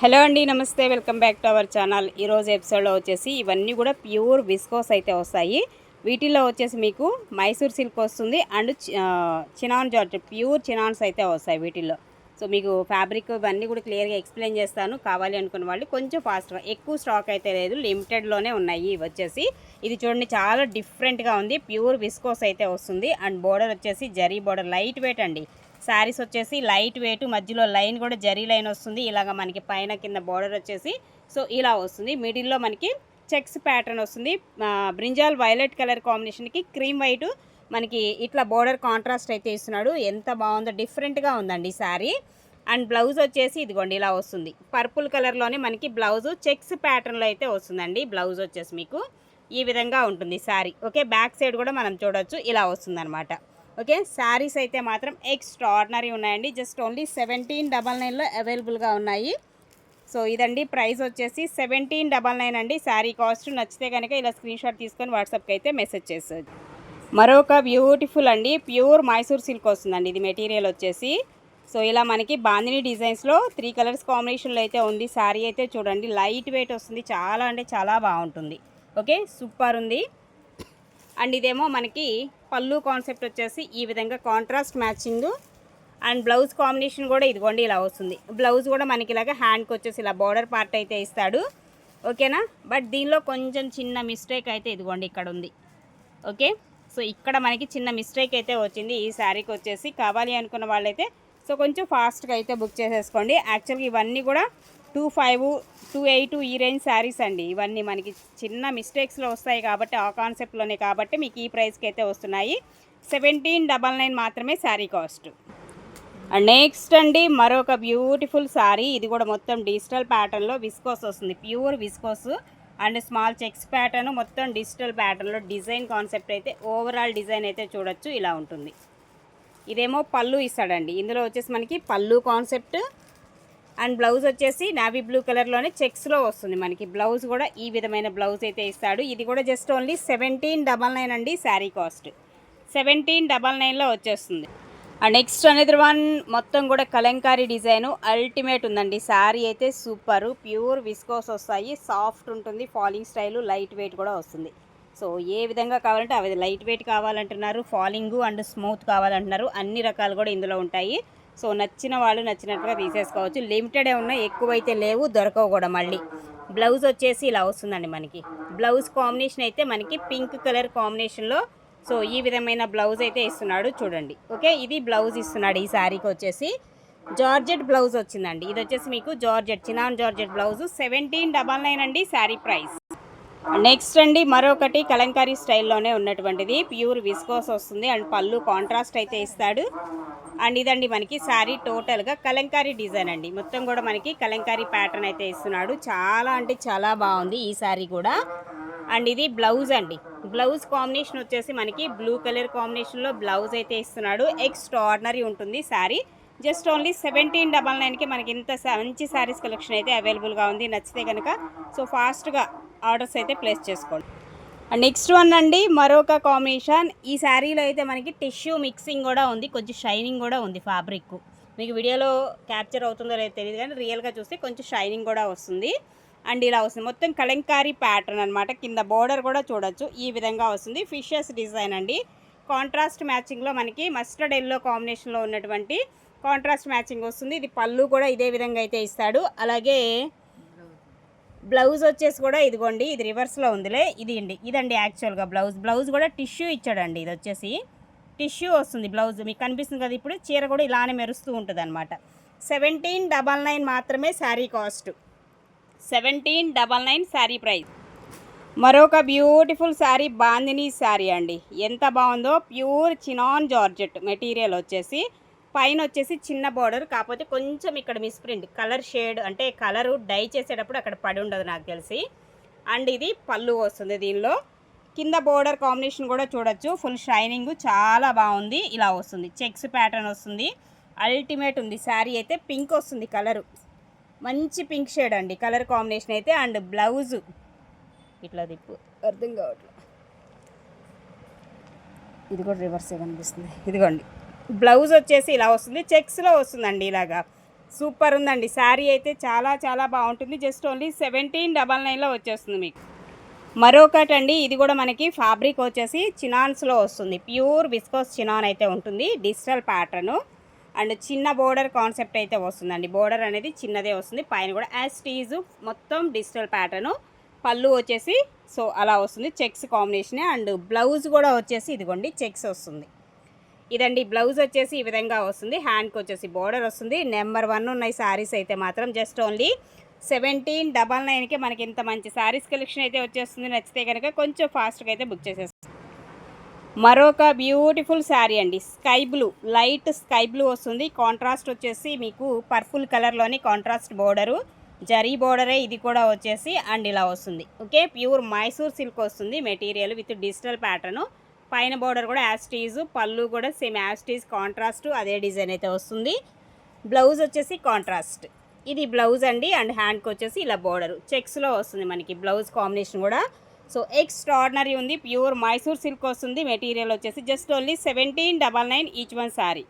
Hello అండి నమస్తే welcome back to our channel. ఈరోజు ఎపిసోడ్లో వచ్చేసి ఇవన్నీ కూడా ప్యూర్ విస్కోస్ అయితే వస్తాయి. వీటిల్లో వచ్చేసి మీకు మైసూర్ సిల్క్ వస్తుంది and chinon georgette pure chinons అయితే వస్తాయి వీటిల్లో. సో మీకు ఫ్యాబ్రిక్ ఇవన్నీ కూడా క్లియర్గా ఎక్స్ప్లెయిన్ చేస్తాను. కావాలి అనుకున్న వాళ్ళు కొంచెం ఫాస్ట్గా ఎక్కువ స్టాక్ అయితే లేదు లిమిటెడ్లోనే ఉన్నాయి ఇవి వచ్చేసి. ఇది చూడండి చాలా డిఫరెంట్గా ఉంది. ప్యూర్ విస్కోస్ అయితే వస్తుంది అండ్ బోర్డర్ వచ్చేసి జరీ బోర్డర్ లైట్ వెయిట్ అండి. శారీస్ వచ్చేసి లైట్ వెయిట్ మధ్యలో లైన్ కూడా జరీ లైన్ వస్తుంది. ఇలాగ మనకి పైన కింద బార్డర్ వచ్చేసి సో ఇలా వస్తుంది. మిడిల్లో మనకి చెక్స్ ప్యాటర్న్ వస్తుంది. బ్రింజాల్ వైలెట్ కలర్ కాంబినేషన్కి క్రీమ్ వైట్ మనకి ఇట్లా బోర్డర్ కాంట్రాస్ట్ అయితే ఇస్తున్నాడు. ఎంత బాగుందో డిఫరెంట్గా ఉందండి ఈ శారీ. అండ్ బ్లౌజ్ వచ్చేసి ఇదిగోండి ఇలా వస్తుంది. పర్పుల్ కలర్లోనే మనకి బ్లౌజ్ చెక్స్ ప్యాటర్న్లో అయితే వస్తుందండి. బ్లౌజ్ వచ్చేసి మీకు ఈ విధంగా ఉంటుంది శారీ. ఓకే బ్యాక్ సైడ్ కూడా మనం చూడొచ్చు. ఇలా వస్తుందన్నమాట. ఓకే శారీస్ అయితే మాత్రం ఎక్స్ట్రాడినరీ ఉన్నాయండి. జస్ట్ ఓన్లీ సెవెంటీన్ డబల్ నైన్లో అవైలబుల్గా ఉన్నాయి. సో ఇదండి ప్రైస్ వచ్చేసి సెవెంటీన్ డబల్ నైన్ అండి. శారీ కాస్ట్ నచ్చితే కనుక ఇలా స్క్రీన్ షాట్ తీసుకొని వాట్సాప్కి అయితే మెసేజ్ చేసేది మరొక బ్యూటిఫుల్ అండి ప్యూర్ మైసూర్ సిల్క్ వస్తుందండి. ఇది మెటీరియల్ వచ్చేసి. సో ఇలా మనకి బాందిని డిజైన్స్లో త్రీ కలర్స్ కాంబినేషన్లో అయితే ఉంది. శారీ అయితే చూడండి లైట్ వెయిట్ వస్తుంది. చాలా అంటే చాలా బాగుంటుంది. ఓకే సూపర్ ఉంది. అండ్ ఇదేమో మనకి పళ్ళు కాన్సెప్ట్ వచ్చేసి ఈ విధంగా contrast matching and blouse combination కూడా ఇదిగోండి ఇలా వస్తుంది. బ్లౌజ్ కూడా మనకి ఇలాగ హ్యాండ్కి వచ్చేసి ఇలా బార్డర్ పార్ట్ అయితే ఇస్తాడు. ఓకేనా? బట్ దీనిలో కొంచెం చిన్న మిస్టేక్ అయితే ఇదిగోండి ఇక్కడ ఉంది. ఓకే? సో ఇక్కడ మనకి చిన్న మిస్టేక్ అయితే వచ్చింది. ఈ శారీకి వచ్చేసి కావాలి అనుకున్న వాళ్ళైతే సో కొంచెం ఫాస్ట్గా అయితే బుక్ చేసేసుకోండి. యాక్చువల్గా ఇవన్నీ కూడా టూ ఫైవ్ టూ ఎయిట్ ఈ రేంజ్ శారీస్ అండి. ఇవన్నీ మనకి చిన్న మిస్టేక్స్లో వస్తాయి కాబట్టి ఆ కాన్సెప్ట్లోనే కాబట్టి మీకు ఈ ప్రైస్కి అయితే వస్తున్నాయి. సెవెంటీన్ డబల్ నైన్ మాత్రమే శారీ కాస్ట్. అండ్ నెక్స్ట్ అండి మరొక బ్యూటిఫుల్ శారీ. ఇది కూడా మొత్తం డిజిటల్ ప్యాటర్న్లో విస్కోస్ వస్తుంది. Pure viscose and small checks pattern. మొత్తం డిజిటల్ ప్యాటర్న్లో డిజైన్ కాన్సెప్ట్ అయితే ఓవరాల్ డిజైన్ అయితే చూడొచ్చు. ఇలా ఉంటుంది. ఇదేమో పళ్ళు ఇస్తాడండి. ఇందులో వచ్చేసి మనకి పళ్ళు కాన్సెప్ట్ అండ్ బ్లౌజ్ వచ్చేసి నావీ బ్లూ కలర్లోనే చెక్స్లో వస్తుంది మనకి. బ్లౌజ్ కూడా ఈ విధమైన బ్లౌజ్ అయితే ఇస్తాడు. ఇది కూడా just only seventeen double nine అండి శారీ కాస్ట్. సెవెంటీన్ డబల్ నైన్లో వచ్చేస్తుంది. అండ్ నెక్స్ట్ అనేది వన్ మొత్తం కూడా కలంకారీ డిజైన్. అల్టిమేట్ ఉందండి. శారీ అయితే సూపర్. ప్యూర్ విస్కోస్ వస్తాయి. సాఫ్ట్ ఉంటుంది. ఫాలింగ్ స్టైలు లైట్ వెయిట్ కూడా వస్తుంది. సో ఏ విధంగా కావాలంటే అవి లైట్ వెయిట్ కావాలంటున్నారు. ఫాలింగు అండ్ స్మూత్ కావాలంటున్నారు. అన్ని రకాలు కూడా ఇందులో ఉంటాయి. సో నచ్చిన వాళ్ళు నచ్చినట్టుగా తీసేసుకోవచ్చు. లిమిటెడే ఉన్నాయి ఎక్కువైతే లేవు దొరకవు కూడా మళ్ళీ. బ్లౌజ్ వచ్చేసి ఇలా వస్తుందండి మనకి. బ్లౌజ్ కాంబినేషన్ అయితే మనకి పింక్ కలర్ కాంబినేషన్లో సో ఈ విధమైన బ్లౌజ్ అయితే ఇస్తున్నాడు చూడండి. ఓకే ఇది బ్లౌజ్ ఇస్తున్నాడు ఈ శారీకి వచ్చేసి. జార్జెట్ బ్లౌజ్ వచ్చిందండి. ఇది వచ్చేసి మీకు georgette chinon georgette blouse seventeen double nine అండి శారీ ప్రైస్. నెక్స్ట్ అండి మరొకటి కలంకారీ స్టైల్లోనే ఉన్నటువంటిది. ప్యూర్ విస్కోస్ వస్తుంది. అండ్ పళ్ళు కాంట్రాస్ట్ అయితే ఇస్తాడు. అండ్ ఇదండి మనకి శారీ టోటల్గా కలంకారీ డిజైన్ అండి. మొత్తం కూడా మనకి కలంకారీ ప్యాటర్న్ అయితే ఇస్తున్నాడు. చాలా అంటే చాలా బాగుంది ఈ శారీ కూడా. అండ్ ఇది బ్లౌజ్ అండి. బ్లౌజ్ కాంబినేషన్ వచ్చేసి మనకి బ్లూ కలర్ కాంబినేషన్లో బ్లౌజ్ అయితే ఇస్తున్నాడు. ఎక్స్ట్రాడినరీ ఉంటుంది sari. Just only seventeen double నైన్కి మనకి ఇంత మంచి శారీస్ కలెక్షన్ అయితే అవైలబుల్గా ఉంది. నచ్చితే కనుక సో ఫాస్ట్గా ఆర్డర్స్ అయితే ప్లేస్ చేసుకోండి. నెక్స్ట్ వన్ అండి మరొక కాంబినేషన్. ఈ శారీలో అయితే మనకి టిష్యూ మిక్సింగ్ కూడా ఉంది కొంచెం షైనింగ్ కూడా ఉంది ఫ్యాబ్రిక్. మీకు వీడియోలో క్యాప్చర్ అవుతుందో లేదో తెలియదు కానీ రియల్గా చూస్తే కొంచెం షైనింగ్ కూడా వస్తుంది. అండ్ ఇలా వస్తుంది. మొత్తం కలంకారీ ప్యాటర్న్ అనమాట కింద బోర్డర్ కూడా చూడొచ్చు. ఈ విధంగా వస్తుంది. ఫిషెస్ డిజైన్ అండి. కాంట్రాస్ట్ మ్యాచింగ్లో మనకి మస్టర్డ్ ఎల్లో కాంబినేషన్లో ఉన్నటువంటి కాంట్రాస్ట్ మ్యాచింగ్ వస్తుంది. ఇది పళ్ళు కూడా ఇదే విధంగా అయితే ఇస్తాడు. అలాగే బ్లౌజ్ వచ్చేసి కూడా ఇదిగోండి ఇది రివర్స్లో ఉందిలే ఇది అండి ఇదండి యాక్చువల్గా బ్లౌజ్. బ్లౌజ్ కూడా టిష్యూ ఇచ్చాడండి ఇది వచ్చేసి టిష్యూ వస్తుంది బ్లౌజ్. మీకు కనిపిస్తుంది కదా ఇప్పుడు చీర కూడా ఇలానే మెరుస్తూ ఉంటుంది అనమాట సెవెంటీన్ డబల్ నైన్ మాత్రమే sari cost. Seventeen double nine sari price. మరొక బ్యూటిఫుల్ శారీ బాందినీ శారీ అండి. ఎంత బాగుందో ప్యూర్ చినాన్ జార్జెట్ మెటీరియల్ వచ్చేసి పైన వచ్చేసి చిన్న బార్డర్ కాకపోతే కొంచెం ఇక్కడ మిస్ప్రింట్ కలర్ షేడ్ అంటే కలరు డై చేసేటప్పుడు అక్కడ పడి ఉండదు నాకు తెలిసి. అండ్ ఇది పళ్ళు వస్తుంది దీనిలో. కింద బోర్డర్ కాంబినేషన్ కూడా చూడొచ్చు. ఫుల్ షైనింగ్ చాలా బాగుంది. ఇలా వస్తుంది. చెక్స్ ప్యాటర్న్ వస్తుంది. అల్టిమేట్ ఉంది. శారీ అయితే పింక్ వస్తుంది కలరు మంచి పింక్ షేడ్ అండి. కలర్ కాంబినేషన్ అయితే అండ్ బ్లౌజ్ ఇట్లా దిప్పు అర్థం కావట్లేదు ఇది కూడా రివర్సే కనిపిస్తుంది. ఇదిగోండి. బ్లౌజ్ వచ్చేసి ఇలా వస్తుంది చెక్స్లో వస్తుందండి ఇలాగా. సూపర్ ఉందండి. శారీ అయితే చాలా చాలా బాగుంటుంది. జస్ట్ ఓన్లీ సెవెంటీన్ డబల్ నైన్లో వచ్చేస్తుంది మీకు. మరొకటి అండి ఇది కూడా మనకి ఫ్యాబ్రిక్ వచ్చేసి చినాన్స్లో వస్తుంది. ప్యూర్ విస్కోస్ చినాన్ అయితే ఉంటుంది డిజిటల్ ప్యాటర్ను. అండ్ చిన్న బోర్డర్ కాన్సెప్ట్ అయితే వస్తుందండి. బోర్డర్ అనేది చిన్నదే వస్తుంది. పైన కూడా యాజ్ టీజు మొత్తం డిజిటల్ ప్యాటర్ను. పళ్ళు వచ్చేసి సో అలా వస్తుంది చెక్స్ కాంబినేషన్. అండ్ బ్లౌజ్ కూడా వచ్చేసి ఇదిగోండి చెక్స్ వస్తుంది. ఇదండి బ్లౌజ్ వచ్చేసి ఈ విధంగా వస్తుంది. హ్యాండ్కి వచ్చేసి బోర్డర్ వస్తుంది. నెంబర్ వన్ ఉన్నాయి శారీస్ అయితే మాత్రం జస్ట్ ఓన్లీ సెవెంటీన్ డబల్ నైన్కి మనకి ఇంత మంచి శారీస్ కలెక్షన్ అయితే వచ్చేస్తుంది. నచ్చితే కనుక కొంచెం ఫాస్ట్గా అయితే బుక్ చేసేస్తాం మరొక బ్యూటిఫుల్ శారీ అండి. Sky blue light sky blue వస్తుంది. కాంట్రాస్ట్ వచ్చేసి మీకు పర్పుల్ కలర్లోని కాంట్రాస్ట్ బోర్డరు జరీ బోర్డరే ఇది కూడా వచ్చేసి అండ్ ఇలా వస్తుంది. ఓకే ప్యూర్ మైసూర్ సిల్క్ వస్తుంది. మెటీరియల్ విత్ డిజిటల్ ప్యాటర్ను పైన బోర్డర్ కూడా యాస్టీజ్ పళ్ళు కూడా same as it is contrast అదే డిజైన్ అయితే వస్తుంది. బ్లౌజ్ వచ్చేసి కాంట్రాస్ట్ ఇది బ్లౌజ్ అండి అండ్ హ్యాండ్కి వచ్చేసి ఇలా బోర్డర్ చెక్స్లో వస్తుంది మనకి బ్లౌజ్ కాంబినేషన్ కూడా. సో ఎక్స్ట్రాడినరీ ఉంది ప్యూర్ మైసూర్ సిల్క్ వస్తుంది మెటీరియల్ వచ్చేసి just only seventeen double nine each one sari